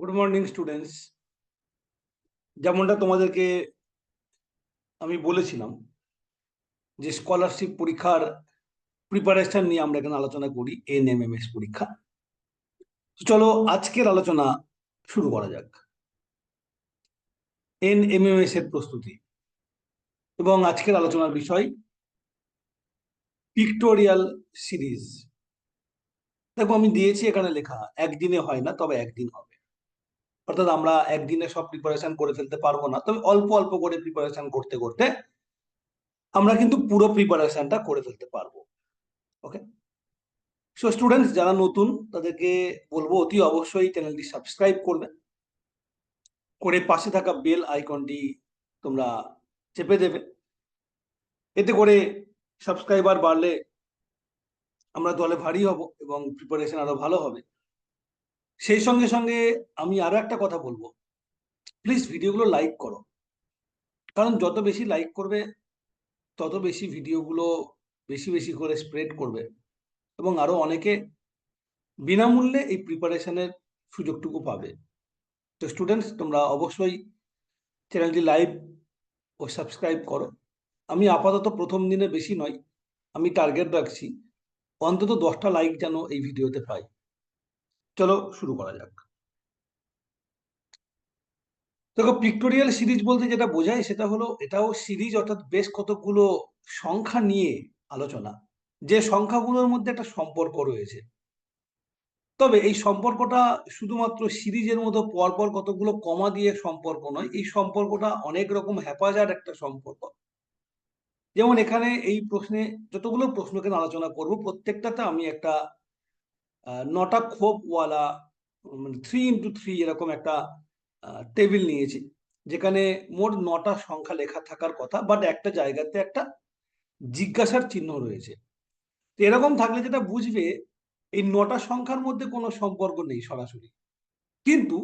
Good morning students যেমনটা তোমাদেরকে আমি বলেছিলাম যে স্কলারশিপ পরীক্ষার প্রিপারেশন নিয়ে আমরা এখানে আলোচনা করি এন এম এম এস পরীক্ষা। চলো আজকের আলোচনা শুরু করা যাক। এন এম এম এস এর প্রস্তুতি এবং আজকের আলোচনার বিষয় পিক্টোরিয়াল সিরিজ দেখো আমি দিয়েছি এখানে লেখা, একদিনে হয় না, তবে একদিন হবে। অর্থাৎ আমরা একদিনে সব প্রিপারেশন করে ফেলতে পারব না। তবে অল্প অল্প করে প্রিপারেশন করতে করতে আমরা কিন্তু পুরো প্রিপারেশনটা করে ফেলতে পারব। ওকে সো স্টুডেন্টস যারা নতুন, তাদেরকে বলব অতি অবশ্যই চ্যানেলটি সাবস্ক্রাইব করবে। করে পাশে থাকা বেল আইকনটি তোমরা চেপে দেবে। এতে করে সাবস্ক্রাইবার বাড়লে আমরা দলে ভারী হব এবং প্রিপারেশন আরও ভালো হবে। সেই সঙ্গে সঙ্গে আমি আরও একটা কথা বলব। প্লিজ ভিডিওগুলো লাইক করো। কারণ যত বেশি লাইক করবে, তত বেশি ভিডিওগুলো বেশি বেশি করে স্প্রেড করবে। এবং আরও অনেকে বিনামূল্যে এই প্রিপারেশনের সুযোগটুকু পাবে। তো স্টুডেন্টস তোমরা অবশ্যই চ্যানেলটি লাইভ ও সাবস্ক্রাইব করো। আমি আপাতত প্রথম দিনে বেশি নয়, আমি টার্গেট রাখছি। অন্তত দশটা লাইক যেন এই ভিডিওতে পাই। চলো শুরু করা যাক। দেখো পিক্টোরিয়াল সিরিজ বলতে যেটা বোঝায় সেটা হলো, এটাও সিরিজ অর্থাৎ বেশ কতগুলো সংখ্যা নিয়ে আলোচনা, যে সংখ্যাগুলোর মধ্যে একটা সম্পর্ক রয়েছে। তবে এই সম্পর্কটা শুধুমাত্র সিরিজের মতো পরপর কতগুলো কমা দিয়ে সম্পর্ক নয়, এই সম্পর্কটা অনেক রকম হ্যাপাজার একটা সম্পর্ক। যেমন এখানে এই প্রশ্নে যতগুলো প্রশ্নকে আলোচনা করব, প্রত্যেকটাতে আমি একটা নটা খোপওয়ালা থ্রি ইন্টু থ্রি এরকম একটা টেবিল নিয়েছি, যেখানে মোট নটা সংখ্যা লেখা থাকার কথা বাট একটা জায়গাতে একটা জিজ্ঞাসার চিহ্ন রয়েছে। তো এরকম থাকলে যেটা বুঝবে, এই নটা সংখ্যার মধ্যে কোনো সম্পর্ক নেই সরাসরি। কিন্তু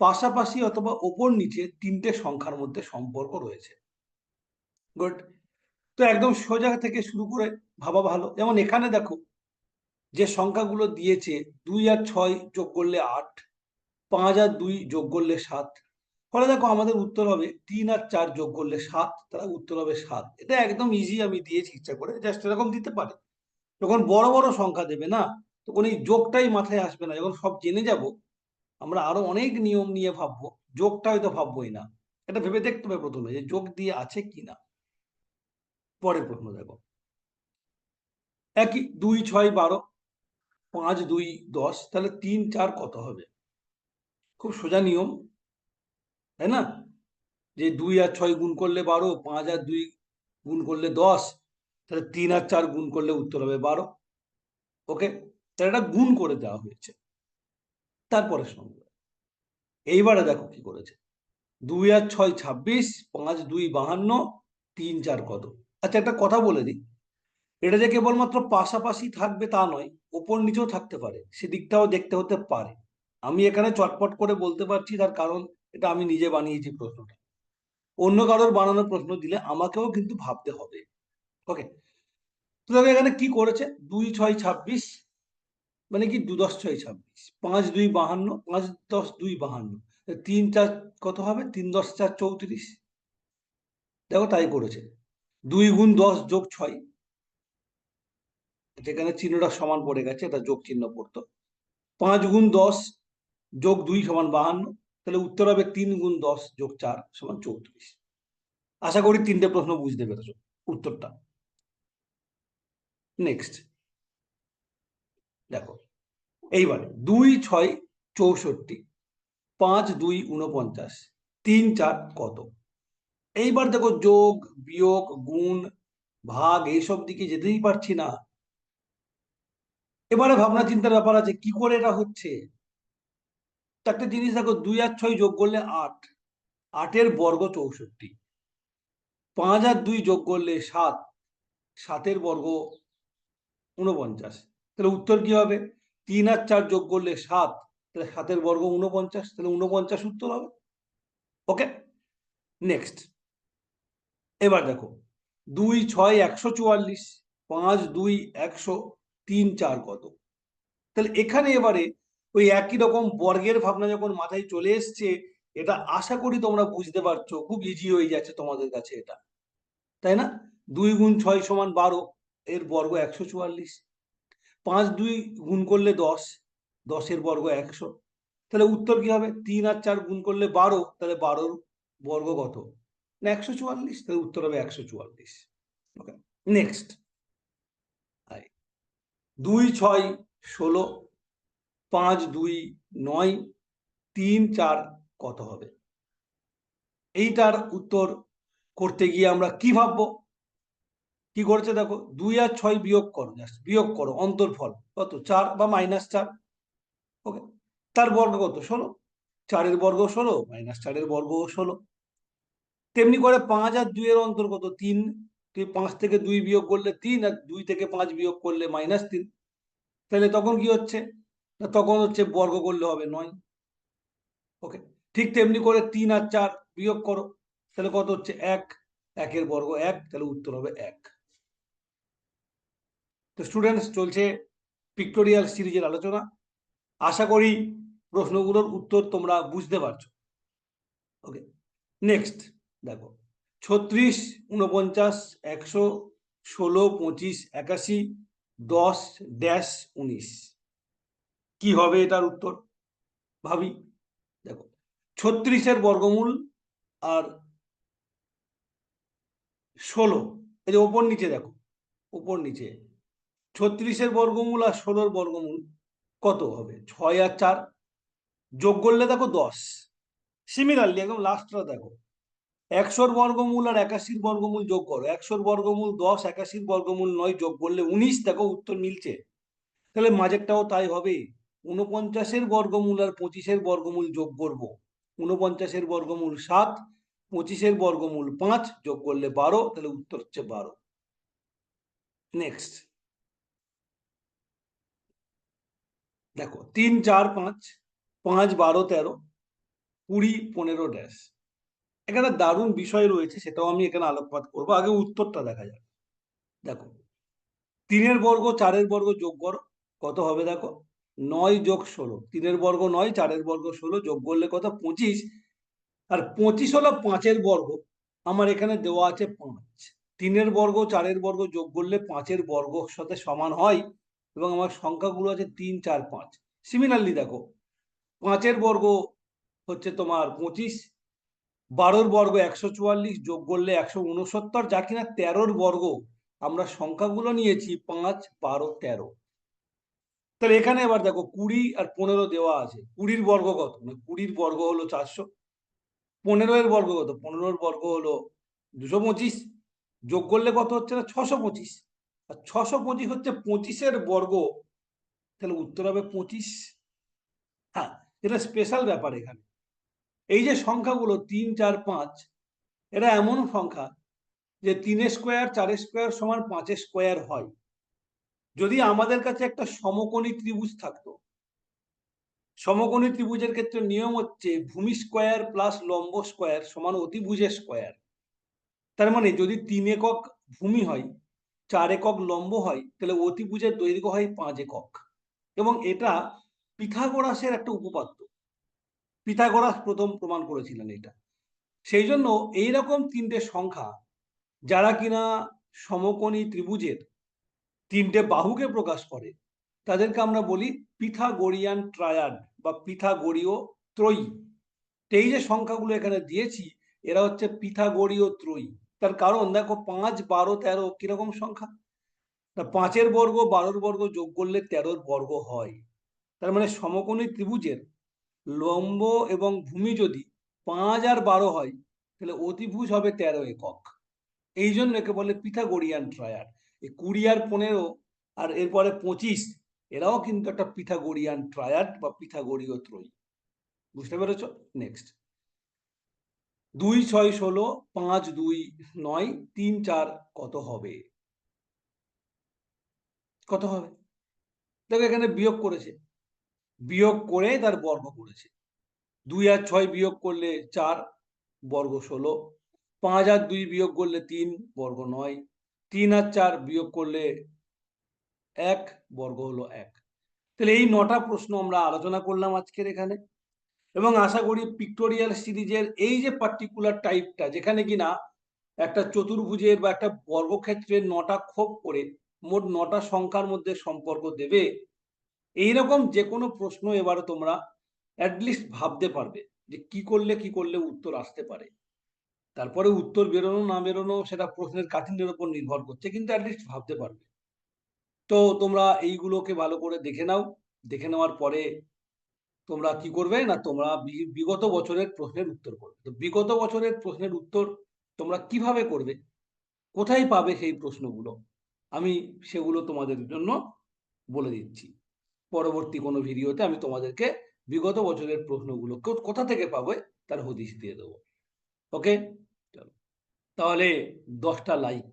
পাশাপাশি অথবা ওপর নিচে তিনটে সংখ্যার মধ্যে সম্পর্ক রয়েছে। গুড তো একদম সোজা থেকে শুরু করে ভাবা ভালো। যেমন এখানে দেখো যে সংখ্যাগুলো দিয়েছে, দুই আর ছয় যোগ করলে আট, পাঁচ আর দুই যোগ করলে সাত। ফলে দেখো আমাদের উত্তর হবে তিন আর চার যোগ করলে সাত তারা উত্তর হবে সাত। এটা একদম ইজি আমি দিয়েছি ইচ্ছা করে জাস্ট এরকম দিতে পারে। যখন বড় বড় সংখ্যা দেবে না, তখন এই যোগটাই মাথায় আসবে না। যখন সব জেনে যাব, আমরা আরও অনেক নিয়ম নিয়ে ভাববো, যোগটা হয়তো ভাববোই না। এটা ভেবে দেখতে হবে প্রথমে যে যোগ দিয়ে আছে কিনা। পরের প্রশ্ন দেখো। একই দুই, ছয়, বারো পাঁচ, দুই, দশ, তাহলে তিন, চার কত হবে? খুব সোজা নিয়ম, তাই না? যে দুই আর ছয় গুণ করলে বারো, পাঁচ আর দুই গুণ করলে দশ, তাহলে তিন আর চার গুণ করলে উত্তর হবে বারো। ওকে তাহলে এটা গুণ করে দেওয়া হয়েছে। তারপরে সঙ্গে। এইবারে দেখো কি করেছে। দুই আর ছয় ছাব্বিশ, পাঁচ, দুই, বাহান্ন, তিন, চার কত? আচ্ছা একটা কথা বলে দিই। এটা যে কেবলমাত্র পাশাপাশি থাকবে তা নয়, ওপর নিচেও থাকতে পারে। সেদিকটাও দেখতে হতে পারে। আমি এখানে চটপট করে বলতে পারছি, তার কারণ এটা আমি নিজে বানিয়েছি প্রশ্নটা। অন্য কারোর বানানো প্রশ্ন দিলে আমাকেও কিন্তু ভাবতে হবে। ওকে তো এখানে কি করেছে? দুই ছয় ছাব্বিশ মানে কি দু দশ ছয় ছাব্বিশ, পাঁচ দুই বাহান্ন, পাঁচ দশ দুই বাহান্ন। তিন চার কত হবে? তিন দশ চার চৌত্রিশ। দেখো তাই করেছে। দুই গুণ দশ যোগ ছয় যেখানে চিহ্নটা সমান পড়ে গেছে, এটা যোগ চিহ্ন পড়তো। পাঁচ গুণ দশ যোগ দুই সমান বাহান্ন, তাহলে উত্তর হবে তিন গুণ দশ যোগ চার সমান চৌত্রিশ। আশা করি তিনটে প্রশ্ন বুঝতে পেরেছ উত্তরটা। নেক্সট দেখো, এইবারে দুই ছয় চৌষট্টি, পাঁচ দুই উনপঞ্চাশ তিন চার কত? এইবার দেখো যোগ, বিয়োগ, গুণ, ভাগ, এইসব দিকে যেতেই পারছি না। এবারে ভাবনা চিন্তার ব্যাপার আছে, কি করে এটা হচ্ছে? একটা জিনিস দেখো, দুই আর ছয় যোগ করলে আট। আটের বর্গ চৌষট্টি। পাঁচ আর দুই যোগ করলে সাত। সাতের বর্গ উনপঞ্চাশ তাহলে উত্তর কি হবে? তিন আর চার যোগ করলে সাত। তাহলে সাতের বর্গ উনপঞ্চাশ তাহলে উনপঞ্চাশ উত্তর হবে। ওকে? নেক্সট। এবার দেখো, দুই ছয় একশো চুয়াল্লিশ, পাঁচ দুই একশো তিন চার কত তাহলে এখানে এবারে ওই একই রকম বর্গের ভাবনা যখন মাথায় চলে এসছে, এটা আশা করি তোমরা বুঝতে পারছ, খুব ইজি হয়ে যাচ্ছে তোমাদের কাছে এটা। তাই না? দুই গুণ ছয় সমান বারো, এর বর্গ একশো চুয়াল্লিশ। পাঁচ দুই গুণ করলে দশ, দশের বর্গ একশো। তাহলে উত্তর কি হবে? তিন আর চার গুণ করলে বারো, তাহলে বারোর বর্গ কত? একশো চুয়াল্লিশ, তাহলে উত্তর হবে একশো চুয়াল্লিশ। ওকে নেক্সট দুই ছয় ষোলো, পাঁচ দুই নয়, তিন চার কত হবে? এইটার উত্তর করতে গিয়ে আমরা কি ভাববো? কি করছে দেখো, দুই আর ছয় বিয়োগ করো জাস্ট বিয়োগ করো, অন্তর্ফল, কত? চার বা মাইনাস চার ওকে তার বর্গ কত? ষোলো। চারের বর্গ ষোলো মাইনাস চারের বর্গ ষোলো। তেমনি করে পাঁচ আর দুইয়ের অন্তর কত তিন তুই পাঁচ থেকে দুই বিয়োগ করলে তিন আর দুই থেকে পাঁচ বিয়োগ করলে মাইনাস তিন। তাহলে তখন কি হচ্ছে? না তখন হচ্ছে বর্গ করলে হবে নয়। ওকে ঠিক তেমনি করে তিন আর চার বিয়োগ করো। তাহলে কত হচ্ছে? এক। একের বর্গ এক, তাহলে উত্তর হবে এক। তো স্টুডেন্টস চলছে পিক্টোরিয়াল সিরিজের আলোচনা। আশা করি প্রশ্নগুলোর উত্তর তোমরা বুঝতে পারছ। ওকে নেক্সট দেখো। ছত্রিশ উনপঞ্চাশ একশো, ষোলো, পঁচিশ, একাশি, দশ, ড্যাশ, উনিশ। কি হবে এটার উত্তর? ভাবি, দেখো, ছত্রিশের বর্গমূল আর ষোলো, এই যে ওপর নিচে দেখো, ওপর নিচে। ছত্রিশের বর্গমূল আর ষোলোর বর্গমূল কত হবে? ছয় আর চার যোগ করলে দেখো দশ। সিমিলারলি একদম লাস্টটা দেখো একশোর বর্গমূল আর একাশির বর্গমূল যোগ করো। একশোর বর্গমূল দশ, একাশির বর্গমূল নয় যোগ করলে উনিশ, দেখো উত্তর মিলছে। তাহলে মাঝেরটাও তাই হবে। উনপঞ্চাশের বর্গমূল আর পঁচিশের বর্গমূল যোগ করব। উনপঞ্চাশের বর্গমূল সাত, পঁচিশের বর্গমূল পাঁচ যোগ করলে বারো, তাহলে উত্তর হচ্ছে বারো। নেক্সট দেখো, তিন, চার, পাঁচ পাঁচ, বারো, তেরো, কুড়ি, পনেরো, ড্যাশ। এখানে দারুণ বিষয় রয়েছে, সেটাও আমি এখানে আলোকপাত করব। আগে উত্তরটা দেখা যাক। দেখো, তিনের বর্গ চারের বর্গ যোগ করো, কত হবে দেখো? নয় যোগ ষোলো। তিনের বর্গ নয়, চারের বর্গ ষোলো, যোগ করলে কত? পঁচিশ। আর পঁচিশ হলো পাঁচের বর্গ, আমার এখানে দেওয়া আছে পাঁচ। তিনের বর্গ চারের বর্গ যোগ করলে পাঁচের বর্গ সাথে সমান হয় এবং আমার সংখ্যাগুলো আছে তিন, চার, পাঁচ। সিমিলারলি দেখো, পাঁচের বর্গ হচ্ছে তোমার পঁচিশ বারোর বর্গ একশো চুয়াল্লিশ যোগ করলে একশো উনসত্তর, যা কিনা তেরোর বর্গ। আমরা সংখ্যাগুলো নিয়েছি পাঁচ, বারো, তেরো। তাহলে এখানে এবার দেখো কুড়ি আর পনেরো দেওয়া আছে। কুড়ির বর্গ কত? মানে কুড়ির বর্গ হলো চারশো। পনেরো এর বর্গ কত? পনেরোর বর্গ হলো দুশো পঁচিশ। যোগ করলে কত হচ্ছে না? ছশো পঁচিশ। আর ছশো পঁচিশ হচ্ছে পঁচিশের বর্গ। তাহলে উত্তর হবে পঁচিশ। হ্যাঁ এটা স্পেশাল ব্যাপার এখানে। এই যে সংখ্যাগুলো তিন, চার, পাঁচ, এরা এমন সংখ্যা যে তিনের স্কোয়ার চারের স্কোয়ার সমান পাঁচের স্কোয়ার হয়। যদি আমাদের কাছে একটা সমকোণী ত্রিভুজ থাকতো, সমকোণী ত্রিভুজের ক্ষেত্রে নিয়ম হচ্ছে ভূমি স্কোয়ার প্লাস লম্ব স্কোয়ার সমান অতিভুজের স্কোয়ার। তার মানে যদি তিন একক ভূমি হয়, চার একক লম্ব হয়, তাহলে অতিভুজের দৈর্ঘ্য হয় পাঁচ একক। এবং এটা পিথাগোরাসের একটা উপপাদ্য। পিথাগোরাস প্রথম প্রমাণ করেছিলেন এটা। সেই জন্য এইরকম তিনটে সংখ্যা, যারা কিনা সমকোণী ত্রিভুজের তিনটে বাহুকে প্রকাশ করে, তাদেরকে আমরা বলি পিথাগোরিয়ান ট্রায়াড বা পিথাগোরীয় ত্রয়ী। এই যে সংখ্যাগুলো এখানে দিয়েছি, এরা হচ্ছে পিথাগোরীয় ত্রয়ী। তার কারণ দেখো, পাঁচ, বারো, তেরো কীরকম সংখ্যা? তা পাঁচের বর্গ, বারোর বর্গ যোগ করলে তেরোর বর্গ হয়। তার মানে সমকোণী ত্রিভুজের লম্ব এবং ভূমি যদি পাঁচ আর বারো হয়, তাহলে অতিভুজ হবে তেরো একক। এই জন্য একে বলে পিথাগোরিয়ান ট্রায়াড। এই কুড়ি আর পনেরো আর এরপরে পঁচিশ, এরাও কিন্তু একটা পিথাগোরিয়ান ট্রায়াড বা পিথাগোরীয় ত্রয়ী। বুঝতে পেরেছ? নেক্সট দুই, ছয়, ষোলো, পাঁচ, দুই, নয়, তিন, চার কত হবে? কত হবে? দেখো এখানে বিয়োগ করেছে। বিয়োগ করে তার বর্গ করেছে। দুই আর ছয় বিয়োগ করলে চার, বর্গ ষোলো। পাঁচ আর দুই বিয়োগ করলে তিন, বর্গ নয়। তিন আর চার বিয়োগ করলে এক, বর্গ হলো এক। তাহলে এই নটা প্রশ্ন আমরা আলোচনা করলাম আজকের এখানে। এবং আশা করি পিক্টোরিয়াল সিরিজের এই যে পার্টিকুলার টাইপটা যেখানে কিনা একটা চতুর্ভুজের বা একটা বর্গক্ষেত্রের নটা ক্ষোভ করে মোট নটা সংখ্যার মধ্যে সম্পর্ক দেবে। এইরকম যে কোনো প্রশ্ন এবারে তোমরা অ্যাটলিস্ট ভাবতে পারবে যে কি করলে কি করলে উত্তর আসতে পারে। তারপরে উত্তর বেরোনো, না বেরোনো, সেটা প্রশ্নের কাঠিন্যের উপর নির্ভর করছে, কিন্তু অ্যাটলিস্ট ভাবতে পারবে। তো তোমরা এইগুলোকে ভালো করে দেখে নাও। দেখে নেওয়ার পরে তোমরা কি করবে না তোমরা বিগত বছরের প্রশ্নের উত্তর করবে। তো বিগত বছরের প্রশ্নের উত্তর তোমরা কীভাবে করবে? কোথায় পাবে সেই প্রশ্নগুলো? আমি সেগুলো তোমাদের জন্য বলে দিচ্ছি। পরবর্তী কোনো ভিডিওতে আমি তোমাদেরকে বিগত বছরের প্রশ্নগুলো কোথা থেকে পাবো তার হদিশ দিয়ে দেবো। ওকে চলো। তাহলে দশটা লাইক